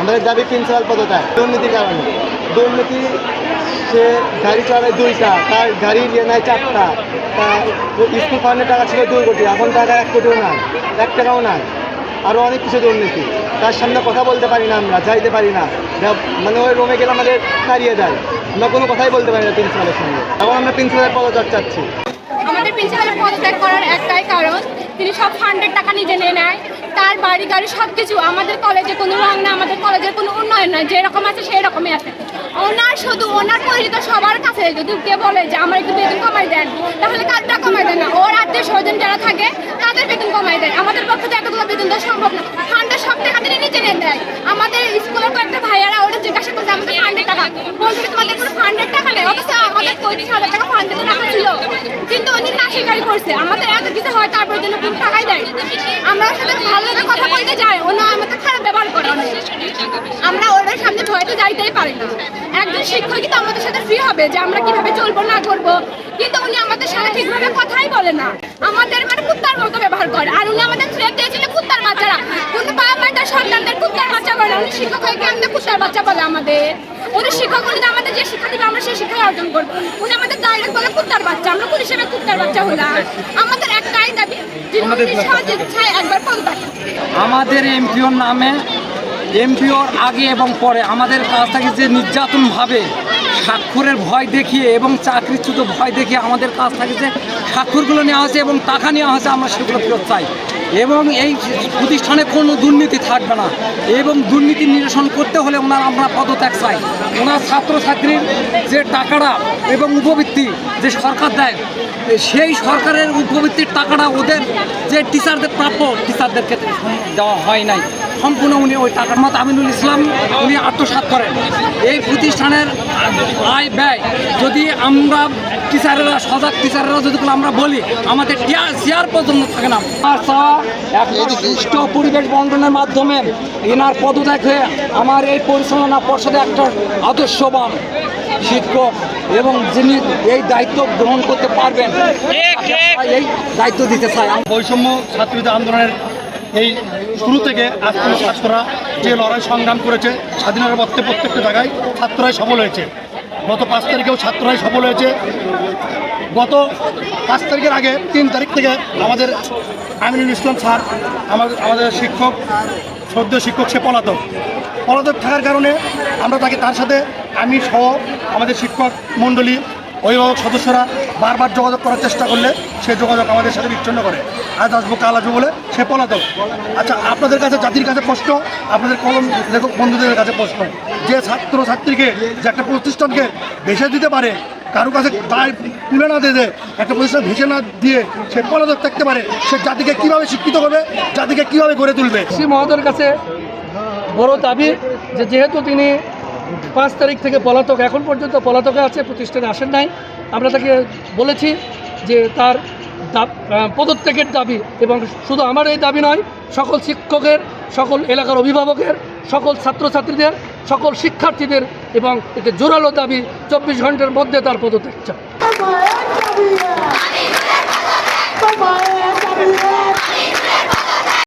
আমাদের দাবি প্রিন্সিপাল পদত্যাগ দুর্নীতির কারণে। দুর্নীতি সে গাড়ি চালায় দুইটা, তার গাড়ি নিয়ে নেয় চারটা তা ও স্কুল ফান্ডের টাকা ছিল দুই কোটি, এখন টাকা এক কোটিও নাই, এক টাকাও নাই। আরও অনেক কিছু দুর্নীতি। তার সামনে কথা বলতে পারি না আমরা, যাইতে পারি না। মানে ওই রুমে গেলে আমাদের তাড়িয়ে দেয়। আমরা কোনো কথাই বলতে পারি না প্রিন্সিপালের সঙ্গে। এখন আমরা প্রিন্সিপালের পদত্যাগ চাচ্ছি। আমাদের প্রিন্সিপালের পদত্যাগ করার একটাই কারণ, তিনি সব ফান্ডের টাকা নিজে নিয়ে নেয়। তার বাড়ি গাড়ি সব কিছু আমাদের কলেজে কোনো রং না, আমাদের কলেজের কোনো উন্নয়ন নয় যেরকম আছে সেই রকমই আছে। ওনার শুধু ওনার পরিচিত সবার কাছে যদি কে বলে যে, আমার একটু বেতন কমাই দেন, তাহলে কারটা কমাই দেন না। ওর আত্মীয় স্বজন যারা থাকে, তাদের বেতন কমাই দেয়। আমাদের পক্ষে তো এতগুলো বেতন দেওয়া সম্ভব না। ফান্ডের সব টাকা তিনি নিজে নিয়ে দেয় আমাদের স্কুলের কয়েকটা ভাইয়ারা ওরা জিজ্ঞাসা করছে আমাদের ফান্ডের টাকা বলছে তোমাদের কোনো ফান্ডের টাকা নেই অথচ আমাদের পঁয়ত্রিশ হাজার টাকা ফান্ডে তো টাকা ছিল কিন্তু উনি না স্বীকারই করছে আমাদের এত কিছু হয় তারপর জন্য কোনো টাকাই দেয় আমরা ওর সাথে বলতে যাই ওনা আমাদের খারাপ ব্যবহার করে আমরা ওদের সামনে ভয়তে যাইতেই পারি না। একজন শিক্ষকই তো আমাদের সাথে ফ্রি হবে যে আমরা কীভাবে চলবো, না করব কিন্তু উনি আমাদের সাথে ঠিকভাবে কথাই বলে না। আমাদের মানে কুত্তার মতো ব্যবহার করে। আর উনি আমাদের থ্রেট দিয়েছিল কুত্তার বাচ্চারা। কোনো বাবা তার সন্তানদের কুত্তার বাচ্চা বলে, উনি শিক্ষক হয়ে কেন কুত্তার বাচ্চা বলে আমাদের। উনি শিক্ষক, উনি আমাদের যে শিক্ষা দিবে, আমরা সেই শিক্ষাই অর্জন করব। উনি আমাদের ডাইরেক্ট বলে কুত্তার বাচ্চা, আমরা কোন হিসেবে কুত্তার বাচ্চা হলাম। আমাদের একটাই দাবি আমাদের এমপিওর নামে এমপিওর আগে এবং পরে আমাদের কাছ থেকে যে নির্যাতনভাবে স্বাক্ষরের ভয় দেখিয়ে এবং চাকরিচ্যুত ভয় দেখিয়ে আমাদের কাছ থেকে যে স্বাক্ষরগুলো নেওয়া হয়েছে এবং টাকা নেওয়া হয়েছে আমরা সেগুলো ফেরত চাই। এবং এই প্রতিষ্ঠানে কোনো দুর্নীতি থাকবে না। এবং দুর্নীতি নিরসন করতে হলে ওনার আমরা পদত্যাগ চাই। ওনার ছাত্রছাত্রীর যে টাকাটা এবং উপবৃত্তি যে সরকার দেয়, সেই সরকারের উপবৃত্তির টাকাটা ওদের যে টিচারদের প্রাপ্য টিচারদের ক্ষেত্রে দেওয়া হয় নাই। সম্পূর্ণ উনি ওই টাকার মতো আমিনুল ইসলাম উনি আত্মসাৎ করেন। এই প্রতিষ্ঠানের আয় ব্যয় যদি আমরা টিচারেরা সজাগ টিচারেরা যদি আমরা বলি আমাদের চেয়ার পর্যন্ত থাকে না। আর চাওয়া একটা সুষ্ঠু পরিবেশ বন্টনের মাধ্যমে এনার পদত্যাগ হয়ে আমার এই পরিচালনা পর্ষদে একটা আদর্শবান শিক্ষক এবং যিনি এই দায়িত্ব গ্রহণ করতে পারবেন এই দায়িত্ব দিতে চাই। বৈষম্য ছাত্রীদের আন্দোলনের এই শুরু থেকে আজ পর্যন্ত ছাত্ররা যে লড়াই সংগ্রাম করেছে স্বাধীনতার পথে প্রত্যেকটা জায়গায় ছাত্ররাই সফল হয়েছে। গত পাঁচ তারিখেও ছাত্ররাই সফল হয়েছে। গত পাঁচ তারিখের আগে, তিন তারিখ থেকে আমাদের আমিনুল ইসলাম স্যার, আমাদের আমাদের শিক্ষক সদ্য শিক্ষক সে পলাতক। পলাতক থাকার কারণে আমরা তাকে তার সাথে, আমি সহ আমাদের শিক্ষক মণ্ডলী অভিভাবক সদস্যরা বারবার যোগাযোগ করার চেষ্টা করলে সে যোগাযোগ আমাদের সাথে বিচ্ছিন্ন করে। আজ আসব, কাল আসব বলে সে পলাতক। আচ্ছা আপনাদের কাছে, জাতির কাছে প্রশ্ন, আপনাদের কলম লেখক বন্ধুদের কাছে প্রশ্ন। যে ছাত্র ছাত্রীকে যে একটা প্রতিষ্ঠানকে ভেসে দিতে পারে, কারও কাছে দায় তুলে না দিয়ে, একটা প্রতিষ্ঠান ভেসে না দিয়ে সে পলাতক থাকতে পারে, সে জাতিকে কীভাবে শিক্ষিত করবে, জাতিকে কীভাবে গড়ে তুলবে? শ্রী মহোদয়ের কাছে বড় দাবি যে, যেহেতু তিনি পাঁচ তারিখ থেকে পলাতক এখন পর্যন্ত পলাতকে আছে প্রতিষ্ঠানে আসেন নাই আমরা তাকে বলেছি যে তার পদত্যাগের দাবি এবং শুধু আমার এই দাবি নয় সকল শিক্ষকের সকল এলাকার অভিভাবকের সকল ছাত্রছাত্রীদের সকল শিক্ষার্থীদের এবং এতে জোরালো দাবি চব্বিশ ঘণ্টার মধ্যে তার পদত্যাগ on, come on.